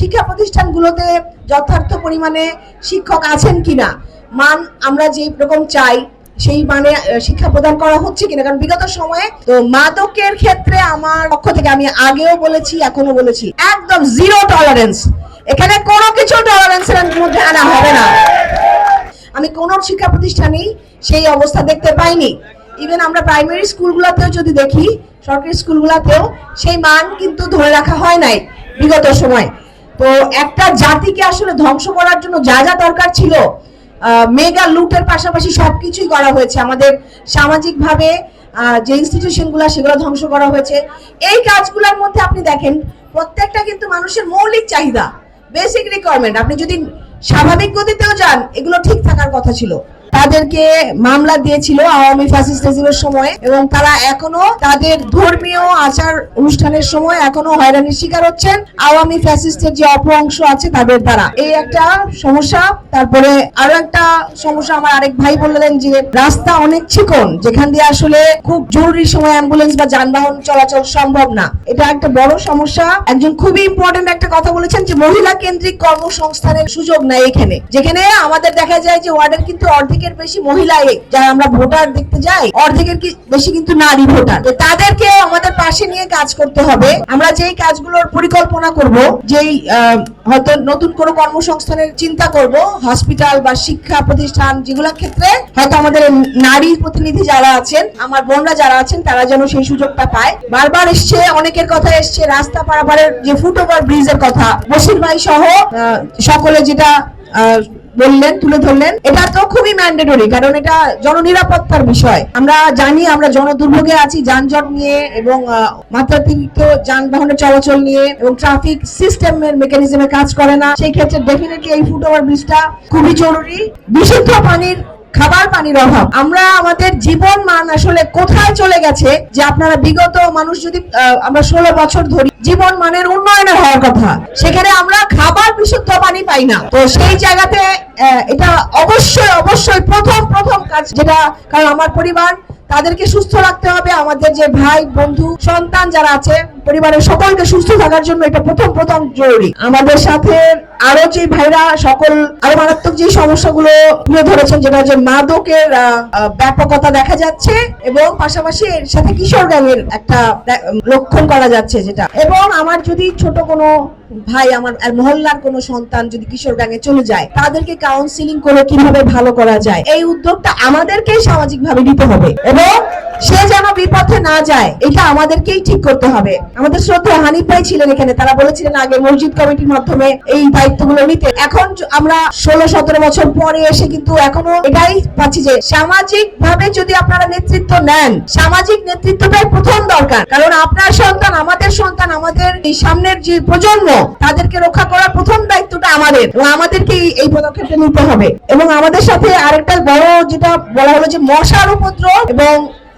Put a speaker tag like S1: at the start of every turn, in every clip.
S1: শিক্ষা প্রতিষ্ঠানগুলোতে যথার্থ পরিমাণে শিক্ষক আছেন কিনা, মান আমরা যে রকম চাই, সেই মানে শিক্ষা প্রদান করা হচ্ছে কিনা, কারণ বিগত সময়ে তো মাদকের ক্ষেত্রে আমার পক্ষ থেকে আমি আগেও বলেছি এখনও বলেছি, একদম জিরো টলারেন্স এখানে কোনো কিছু টলারেন্সের মধ্যে আনা হবে না। আমি কোন শিক্ষা প্রতিষ্ঠানেই সেই অবস্থা দেখতে পাইনি। ইভেন আমরা প্রাইমারি স্কুলগুলোতেও যদি দেখি, সরকারি স্কুলগুলোতেও সেই মান কিন্তু ধরে রাখা হয় নাই বিগত সময়। তো একটা জাতিকে আসলে ধ্বংস করার জন্য যা যা দরকার ছিল মেগা লুটের পাশাপাশি সবকিছুই করা হয়েছে। আমাদের সামাজিকভাবে যে ইনস্টিটিউশনগুলো সেগুলো ধ্বংস করা হয়েছে। এই কাজগুলোর মধ্যে আপনি দেখেন, প্রত্যেকটা কিন্তু মানুষের মৌলিক চাহিদা বেসিক রিকোয়ারমেন্ট আপনি যদি স্বাভাবিক গতিতেও যান, এগুলো ঠিক থাকার কথা ছিল। তাদেরকে মামলা দিয়েছিল আওয়ামী ফ্যাসিস্ট রেজিমের সময় এবং তারা এখনও তাদের ধর্মীয় আচার অনুষ্ঠানের সময় এখনও হয়রানির শিকার হচ্ছেন। আওয়ামী ফ্যাসিস্টের যে অপর অংশ আছে তাদের দ্বারা। এই একটা সমস্যা। তারপরে আরও একটা সমস্যা আমার আরেক ভাই বললেন যে, রাস্তা অনেক চিকন, যেখান দিয়ে আসলে খুব জরুরি সময় অ্যাম্বুলেন্স বা যানবাহন চলাচল সম্ভব না। এটা একটা বড় সমস্যা। একজন খুবই ইম্পর্টেন্ট একটা কথা বলেছেন যে, মহিলা কেন্দ্রিক কর্মসংস্থানের সুযোগ নাই এখানে। যেখানে আমাদের দেখা যায় যে ওয়ার্ডের কিন্তু অর্ধেকের বেশি মহিলাই যারা আমরা ভোটার দেখতে যাই, অর্ধেকের বেশি কিন্তু নারী ভোটার। তাদেরকে আমাদের পাশে নিয়ে কাজ করতে হবে। আমরা যেই কাজগুলোর পরিকল্পনা করব, যেই হয়তো নতুন কোনো কর্মসংস্থানের চিন্তা করব, হসপিটাল বা শিক্ষা প্রতিষ্ঠান যেগুলোর ক্ষেত্রে হয়তো আমাদের নারী প্রতিনিধি যারা আছেন, আমার বোনরা যারা আছেন, তারা যেন সেই সুযোগটা পায়। বারবার এসছে, অনেকের কথা এসছে, রাস্তা পারাপারের যে ফুটওভার ব্রিজের কথা। বসির ভাই সহ সকলে যেটা বললেন, তুলে ধরলেন, এটা তো খুবই ম্যান্ডেটরি কারণ এটা জননিরাপত্তার বিষয়। আমরা জানি, আমরা জনদুর্ভোগে আছি, যানজট নিয়ে এবং মাত্রাতিরিক্ত যানবাহনের চলাচল নিয়ে এবং ট্রাফিক সিস্টেমের মেকানিজমে কাজ করে না। সেই ক্ষেত্রে ডেফিনেটলি এই ফুটওভার ব্রিজটা খুবই জরুরি। বিশুদ্ধ পানির, খাবার পানির অভাব। আমরা আমাদের জীবন মান আসলে কোথায় চলে গেছে যে আপনারা বিগত মানুষ যদি আমরা ষোলো বছর ধরি, জীবন মানের উন্নয়নের হওয়ার কথা। সেখানে আমরা খাবার বিশুদ্ধ পানি পাই না। তো সেই জায়গাতে এটা অবশ্যই অবশ্যই প্রথম প্রথম কাজ যেটা, কারণ আমার পরিবার, তাদেরকে সুস্থ রাখতে হবে। আমাদের যে ভাই, বন্ধু, সন্তান যারা আছে, পরিবারের সকলকে সুস্থ থাকার জন্য এটা প্রথম প্রথম জরুরি। আমাদের সাথে আরও যে ভাইরা, সকল, আরও মারাত্মক যে সমস্যাগুলো তুলে ধরেছেন, যেটা হচ্ছে মাদকের ব্যাপকতা দেখা যাচ্ছে এবং পাশাপাশি এর সাথে কিশোর গ্যাংয়ের একটা লক্ষণ করা যাচ্ছে যেটা। এবং আমার যদি ছোট কোনো ভাই, আমার মহল্লার কোনো সন্তান যদি কিশোর গ্যাংয়ে চলে যায়, তাদেরকে কাউন্সিলিং করে কীভাবে ভালো করা যায়? এই উদ্যোগটা আমাদেরকেই সামাজিক ভাবে নিতে হবে। এবং সে যেন বিপথে না যায়, এটা আমাদেরকেই ঠিক করতে হবে। আমাদের শ্রদ্ধা হানিফ ভাই ছিলেন এখানে, তারা বলেছিলেন আগে মসজিদ কমিটির মাধ্যমে এই দায়িত্বগুলো নিতে। এখন আমরা ষোলো, সতেরো বছর পরে এসে কিন্তু এখনও এটাই পাচ্ছি যে সামাজিক ভাবে যদি আপনারা নেতৃত্ব নেন, সামাজিক নেতৃত্বটাই প্রথম দরকার। কারণ আপনার সন্তান, আমাদের সন্তান, আমাদের এই সামনের যে প্রজন্ম, তাদেরকে রক্ষা করার প্রথম দায়িত্বটা আমাদের। এবং আমাদেরকে এই- এই পদক্ষেপটা নিতে হবে। এবং আমাদের সাথে আরেকটা বড় যেটা বলা হলো যে মশার উপদ্রব এবং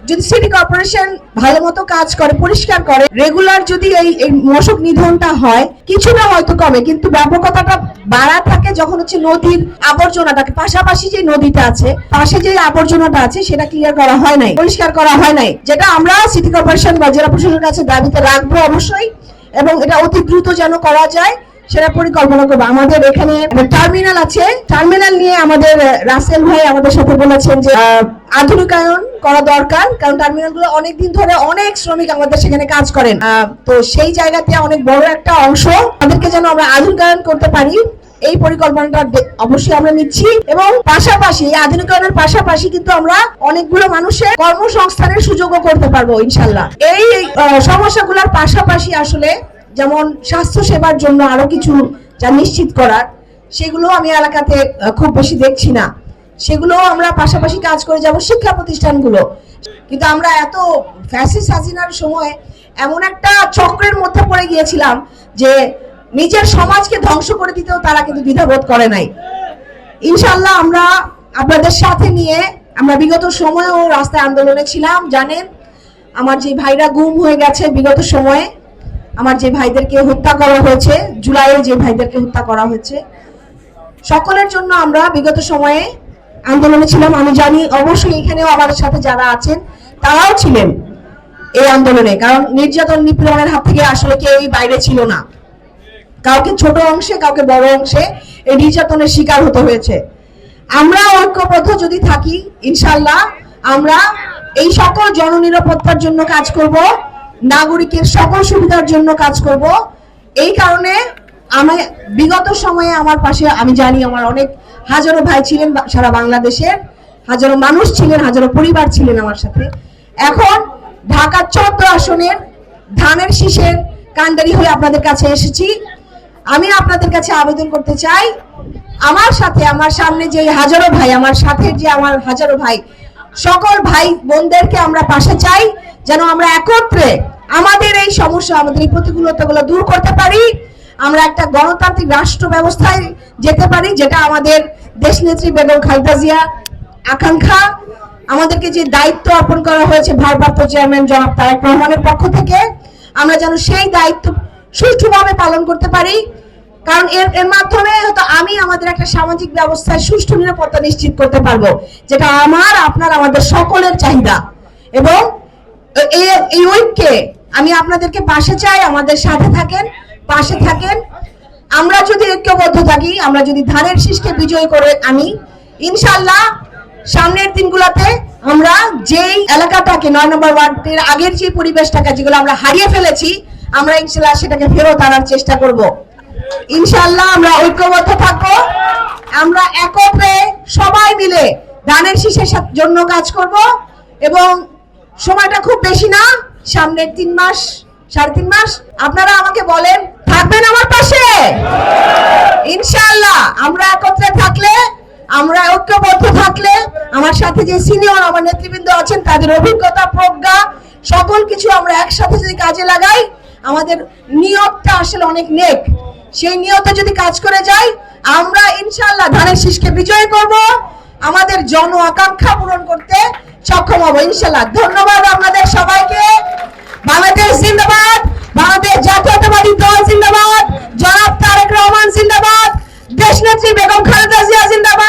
S1: যদি সিটি কর্পোরেশন ভালো মতো কাজ করে, পরিষ্কার করে রেগুলার যদি এই মশক নিধনটা হয়, কিছুটা হয়তো কমে, কিন্তু ব্যাপকতাটা বাড়া থাকে যখন হচ্ছে নদীর আবর্জনাটাকে, পাশাপাশি যে নদীটা আছে, পাশে যে আবর্জনাটা আছে, সেটা ক্লিয়ার করা হয় নাই, পরিষ্কার করা হয় নাই, যেটা আমরা সিটি কর্পোরেশন বা জেলা প্রশাসনের কাছে দাবিতে রাখব অবশ্যই, এবং এটা অতি দ্রুত যেন করা যায়। সেটা পরিকল্পনা করব। আমাদের এখানে টার্মিনাল আছে। টার্মিনাল নিয়ে আমাদের রাসেল ভাই আমাদের সাথে বলেছেন যে আধুনিকায়ন করা দরকার। কারণ টার্মিনালগুলো অনেকদিন ধরে অনেক শ্রমিক আমাদের সেখানে কাজ করেন। তো সেই জায়গাতে অনেক বড় একটা অংশ তাদেরকে যেন আমরা আধুনিকায়ন করতে পারি। এই পরিকল্পনাটা অবশ্যই আমরা নিচ্ছি। এবং পাশাপাশি আধুনিকায়নের পাশাপাশি কিন্তু আমরা অনেকগুলো মানুষের কর্মসংস্থানের সুযোগও করতে পারব, ইনশাল্লাহ। এই সমস্যাগুলোর পাশাপাশি আসলে যেমন স্বাস্থ্য সেবার জন্য আরও কিছু যা নিশ্চিত করার, সেগুলো আমি এলাকাতে খুব বেশি দেখছি না। সেগুলো আমরা পাশাপাশি কাজ করে যাব শিক্ষা প্রতিষ্ঠানগুলো। কিন্তু আমরা এত ফ্যাসিস হাসিনার সময় এমন একটা চক্রের মধ্যে পড়ে গিয়েছিলাম যে নিজের সমাজকে ধ্বংস করে দিতেও তারা কিন্তু দ্বিধাবোধ করে নাই। ইনশাল্লাহ আমরা আপনাদের সাথে নিয়ে, আমরা বিগত সময়েও রাস্তায় আন্দোলনে ছিলাম, জানেন? আমার যে ভাইরা গুম হয়ে গেছে বিগত সময়ে আমার যে ভাইদেরকে হত্যা করা হয়েছে, জুলাইয়ে যে ভাইদেরকে হত্যা করা হয়েছে, সকলের জন্য আমরা বিগত সময়ে আন্দোলনে ছিলাম। আমি জানি অবশ্যই এখানেও আমাদের সাথে যারা আছেন, তারাও ছিলেন এই আন্দোলনে, কারণ নির্যাতন নিপীড়নের হাত থেকে আসলে কেউই বাইরে ছিল না। কাউকে ছোট অংশে, কাউকে বড় অংশে এই নির্যাতনের শিকার হতে হয়েছে। আমরা ঐক্যবদ্ধ যদি থাকি, ইনশাল্লাহ আমরা এই সকল জননিরাপত্তার জন্য কাজ করব। নাগরিকের সকল সুবিধার জন্য কাজ করব। এই কারণে আমি বিগত সময়ে আমার পাশে, আমি জানি আমার অনেক হাজারো ভাই ছিলেন সারা বাংলাদেশের, হাজারো মানুষ ছিলেন, হাজারো পরিবার ছিলেন আমার সাথে। এখন ঢাকা চৌদ্দ আসনের ধানের শীষের কান্ডারি হয়ে আপনাদের কাছে এসেছি। আমি আপনাদের কাছে আবেদন করতে চাই, আমার সাথে, আমার সামনে যে হাজারো ভাই, আমার সাথে যে আমার হাজারো ভাই, সকল ভাই বোনদেরকে আমরা পাশে চাই, যেন আমরা একত্রে আমাদের এই সমস্যা, আমাদের এই প্রতিকূলতাগুলো দূর করতে পারি। আমরা একটা গণতান্ত্রিক রাষ্ট্র ব্যবস্থায় যেতে পারি, যেটা আমাদের দেশনেত্রী বেগম খালেদা জিয়া আকাঙ্ক্ষা। আমাদেরকে যে দায়িত্ব অর্পণ করা হয়েছে ভারপ্রাপ্ত চেয়ারম্যান জনাব তারেক রহমানের পক্ষ থেকে, আমরা যেন সেই দায়িত্ব সুষ্ঠুভাবে পালন করতে পারি। কারণ এর এর মাধ্যমে হয়তো আমি আমাদের একটা সামাজিক ব্যবস্থায় সুষ্ঠু নিরাপত্তা নিশ্চিত করতে পারব, যেটা আমার, আপনার, আমাদের সকলের চাহিদা। এবং এই ঐক্যে আমি আপনাদেরকে পাশে চাই, আমাদের সাথে থাকেন, পাশে থাকেন। আমরা যদি ঐক্যবদ্ধ থাকি, আমরা যদি ধানের শীষকে বিজয় করে আনি ইনশাল্লাহ সামনের দিনগুলোতে আমরা যেই এলাকাটাকে নয় নম্বর ওয়ার্ডের আগের যে পরিবেশটাকে, যেগুলো আমরা হারিয়ে ফেলেছি, আমরা ইনশাল্লাহ সেটাকে ফেরত আনার চেষ্টা করব। ইনশাল্লাহ আমরা ঐক্যবদ্ধ থাকব। আমরা একত্রে সবাই মিলে ধানের শীষের জন্য কাজ করব এবং সময়টা খুব বেশি না, সামনের তিন মাস, সাড়ে তিন মাস। আপনারা আমাকে বলেন, থাকবেন আমার পাশে? ইনশাল্লাহ আমরা একত্রে থাকলে, আমরা ঐক্যবদ্ধ থাকলে, আমার সাথে যে সিনিয়র আমার নেতৃবৃন্দ আছেন, তাদের অভিজ্ঞতা, প্রজ্ঞা, সকল কিছু আমরা একসাথে যদি কাজে লাগাই, আমাদের নিয়তটা আসলে অনেক নেক। সেই নিয়তে যদি কাজ করে যাই, আমরা ইনশাল্লাহ ধানের শীষকে বিজয় করব। আমাদের জন আকাঙ্ক্ষা পূরণ করতে সক্ষম হব ইনশাল্লাহ ধন্যবাদ আপনাদের সবাইকে। বাংলাদেশ জিন্দাবাদ, ভারতের জাতীয়তাবাদী দল জিন্দাবাদ, জনাব তারেক রহমান জিন্দাবাদ, দেশনেত্রী বেগম খালেদা জিয়া জিন্দাবাদ।